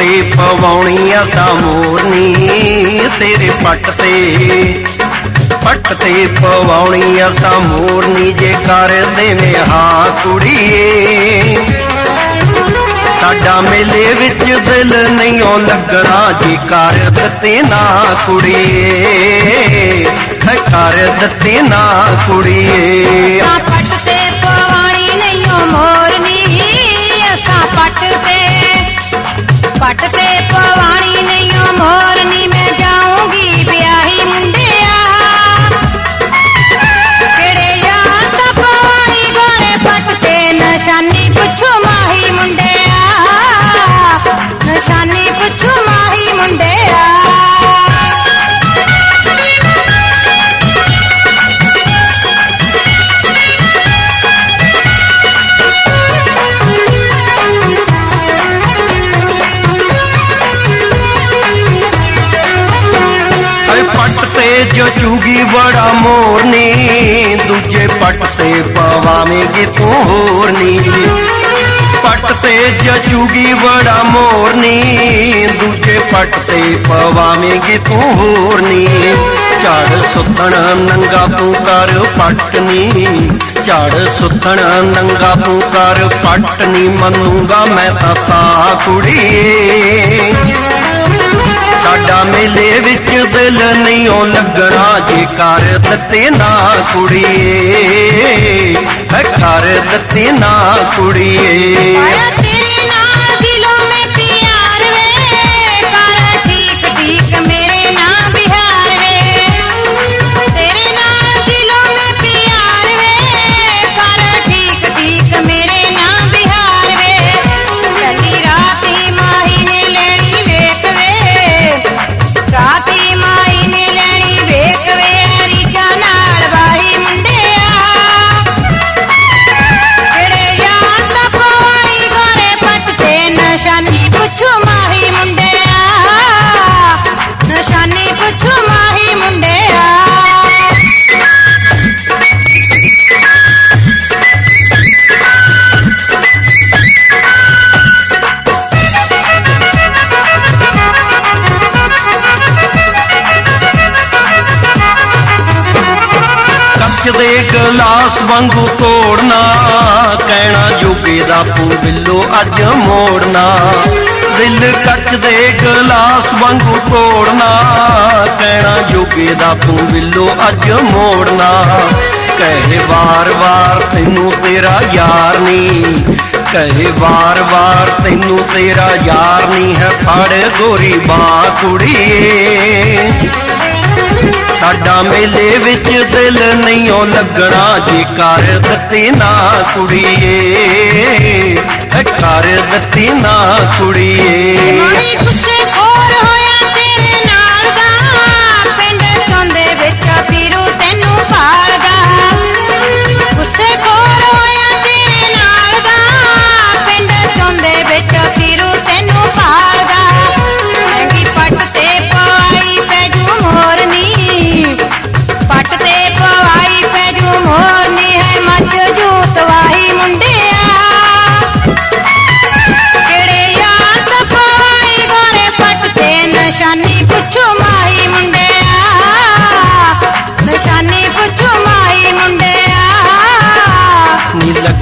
ਤੇ ਪਵਾਉਣੀ ਆ ਤਾਂ ਮੋਰਨੀ ਤੇਰੇ ਪੱਟ ਤੇ। ਪੱਟ ਤੇ ਪਵਾਉਣੀ ਆ ਤਾਂ ਮੋਰਨੀ ਜੇ ਕਰ ਦੇਵੇਂ ਹਾਂ ਕੁੜੀਏ। ਸਾਡਾ ਮੇਲੇ ਵਿੱਚ ਦਿਲ ਨਹੀਂ ਉਹ ਲੱਗਣਾ ਜੀ ਕਰ ਦਿੱਤੇ ਨਾ ਕੁੜੀਏ। ਹੈ ਕਰ ਦਿੱਤੇ ਨਾ ਕੁੜੀਏ। ਤੇ ਤੇ ਜਚੂਗੀ ਬੜਾ ਮੋਰਨੀ ਦੂਜੇ ਪੱਟ ਤੇ ਪਵਾਵੇਂਗੀ ਤੂੰ ਹੋਰਨੀ ਪੱਟ ਤੇ ਜਚੂਗੀ ਬੜਾ ਮੋਰਨੀ ਦੂਜੇ ਪੱਟ ਤੇ ਪਵਾਵੇਂਗੀ ਤੂੰ ਹੋਰਨੀ ਝਾੜ ਸੁੱਤਣ ਨੰਗਾ ਤੂੰ ਕਰ ਪੱਟਨੀ ਝਾੜ ਸੁੱਤਣ ਨੰਗਾ ਤੂੰ ਕਰ ਪੱਟਨੀ ਮੰਨੂਗਾ ਮੈਂ ਤਾਂ ਤਾਂ ਕੁੜੀਏ ਸਾਡਾ ਮੇਲੇ ਵਿੱਚ ਦਿਲ ਨਹੀਂ ਉਹ ਲੱਗਣਾ ਜੇ ਕਰ ਦਿੱਤੇ ਨਾ ਕੁੜੀਏ। ਹੈ ਕਰ ਦਿੱਤੇ ਨਾ ਕੁੜੀਏ। ਦੇ ਗਲਾਸ ਵਾਂਗੂ ਤੋੜਨਾ, ਕਹਿਣਾ ਜੋਗੇ ਦਾ ਪੂ ਬਿੱਲੋ ਅੱਜ ਮੋੜਨਾ। ਦਿਲ ਕੱਚ ਦੇ ਗਲਾਸ ਵਾਂਗੂ ਤੋੜਨਾ, ਕਹਿਣਾ ਜੋਗੇ ਦਾ ਪੂ ਬਿੱਲੋ ਅੱਜ ਮੋੜਨਾ। ਕਹੇ ਵਾਰ-ਵਾਰ ਤੈਨੂੰ ਤੇਰਾ ਯਾਰ ਨਹੀਂ, ਕਹੇ ਵਾਰ-ਵਾਰ ਤੈਨੂੰ ਤੇਰਾ ਯਾਰ ਨਹੀਂ ਹੈ, ਫੜ ਗੋਰੀ ਬਾਹ ਕੁੜੀਏ। ਸਾਡਾ ਮੇਲੇ ਵਿੱਚ ਦਿਲ ਨਹੀਂ ਉਹ ਲੱਗਣਾ ਜੇ ਕਰ ਦਿੱਤੀ ਨਾ ਕੁੜੀਏ। ਹੈ ਕਰ ਦਿੱਤੀ ਨਾ ਕੁੜੀਏ।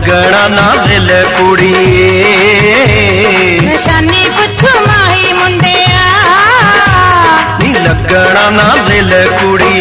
ਲੱਗਣਾ ਨਾ ਦਿਲ ਕੁੜੀਏ ਨਿਸ਼ਾਨੀ ਪੁੱਛੋ ਮਾਹੀ ਮੁੰਡਿਆ। ਨੀ ਲੱਗਣਾ ਨਾ ਦਿਲ ਕੁੜੀਏ